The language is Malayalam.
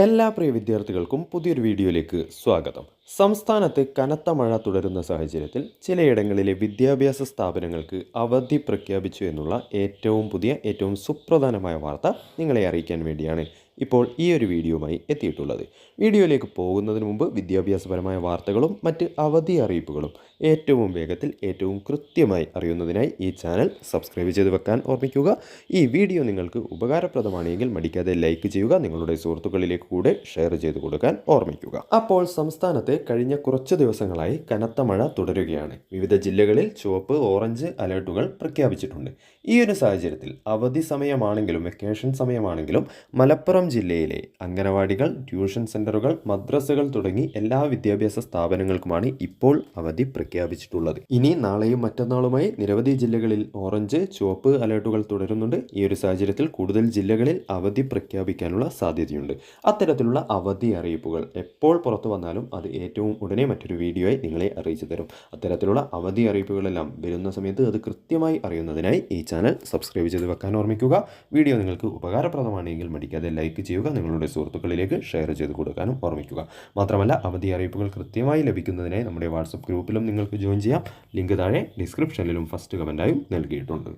എല്ലാ പ്രിയ വിദ്യാർത്ഥികൾക്കും പുതിയൊരു വീഡിയോയിലേക്ക് സ്വാഗതം. സംസ്ഥാനത്ത് കനത്ത മഴ തുടരുന്ന സാഹചര്യത്തിൽ ചിലയിടങ്ങളിലെ വിദ്യാഭ്യാസ സ്ഥാപനങ്ങൾക്ക് അവധി പ്രഖ്യാപിച്ചു എന്നുള്ള ഏറ്റവും പുതിയ ഏറ്റവും സുപ്രധാനമായ വാർത്ത നിങ്ങളെ അറിയിക്കാൻ വേണ്ടിയാണ് ഇപ്പോൾ ഈ ഒരു വീഡിയോയുമായി എത്തിയിട്ടുള്ളത്. വീഡിയോയിലേക്ക് പോകുന്നതിന് മുമ്പ് വിദ്യാഭ്യാസപരമായ വാർത്തകളും മറ്റ് അവധി അറിയിപ്പുകളും ഏറ്റവും വേഗത്തിൽ ഏറ്റവും കൃത്യമായി അറിയുന്നതിനായി ഈ ചാനൽ സബ്സ്ക്രൈബ് ചെയ്ത് വെക്കാൻ ഓർമ്മിക്കുക. ഈ വീഡിയോ നിങ്ങൾക്ക് ഉപകാരപ്രദമാണെങ്കിൽ മടിക്കാതെ ലൈക്ക് ചെയ്യുക നിങ്ങളുടെ സുഹൃത്തുക്കളിലേക്ക് കൂടെ ഷെയർ ചെയ്ത് കൊടുക്കാൻ ഓർമ്മിക്കുക. അപ്പോൾ സംസ്ഥാനത്ത് കഴിഞ്ഞ കുറച്ച് ദിവസങ്ങളായി കനത്ത മഴ തുടരുകയാണ്. വിവിധ ജില്ലകളിൽ ചുവപ്പ് ഓറഞ്ച് അലേർട്ടുകൾ പ്രഖ്യാപിച്ചിട്ടുണ്ട്. ഈ ഒരു സാഹചര്യത്തിൽ അവധി സമയമാണെങ്കിലും വെക്കേഷൻ സമയമാണെങ്കിലും മലപ്പുറം ജില്ലയിലെ അംഗനവാടികൾ ട്യൂഷൻ സെന്ററുകൾ മദ്രസകൾ തുടങ്ങി എല്ലാ വിദ്യാഭ്യാസ സ്ഥാപനങ്ങൾക്കുമാണ് ഇപ്പോൾ അവധി പ്രഖ്യാപിച്ചിട്ടുള്ളത്. ഇനി നാളെയും മറ്റന്നാളുമായി നിരവധി ജില്ലകളിൽ ഓറഞ്ച് ചുവപ്പ് അലേർട്ടുകൾ തുടരുന്നുണ്ട്. ഈ ഒരു സാഹചര്യത്തിൽ കൂടുതൽ ജില്ലകളിൽ അവധി പ്രഖ്യാപിക്കാനുള്ള സാധ്യതയുണ്ട്. അത്തരത്തിലുള്ള അവധി അറിയിപ്പുകൾ എപ്പോൾ പുറത്തു വന്നാലും അത് ഏറ്റവും ഉടനെ മറ്റൊരു വീഡിയോയായി നിങ്ങളെ അറിയിച്ചു തരും. അത്തരത്തിലുള്ള അവധി അറിയിപ്പുകളെല്ലാം വരുന്ന സമയത്ത് അത് കൃത്യമായി അറിയുന്നതിനായി ഈ ചാനൽ സബ്സ്ക്രൈബ് ചെയ്ത് വെക്കാൻ ഓർമ്മിക്കുക. വീഡിയോ നിങ്ങൾക്ക് ഉപകാരപ്രദമാണെങ്കിൽ മടിക്കാതെ ലൈക്ക് ചെയ്യുക നിങ്ങളുടെ സുഹൃത്തുക്കളിലേക്ക് ഷെയർ ചെയ്ത് കൊടുക്കാനും ഓർമ്മിക്കുക. മാത്രമല്ല അവധി അറിയിപ്പുകൾ കൃത്യമായി ലഭിക്കുന്നതിനായി നമ്മുടെ വാട്സപ്പ് ഗ്രൂപ്പിലും നിങ്ങൾക്ക് ജോയിൻ ചെയ്യാം. ലിങ്ക് താഴെ ഡിസ്ക്രിപ്ഷനിലും ഫസ്റ്റ് കമന്റായും നൽകിയിട്ടുണ്ട്.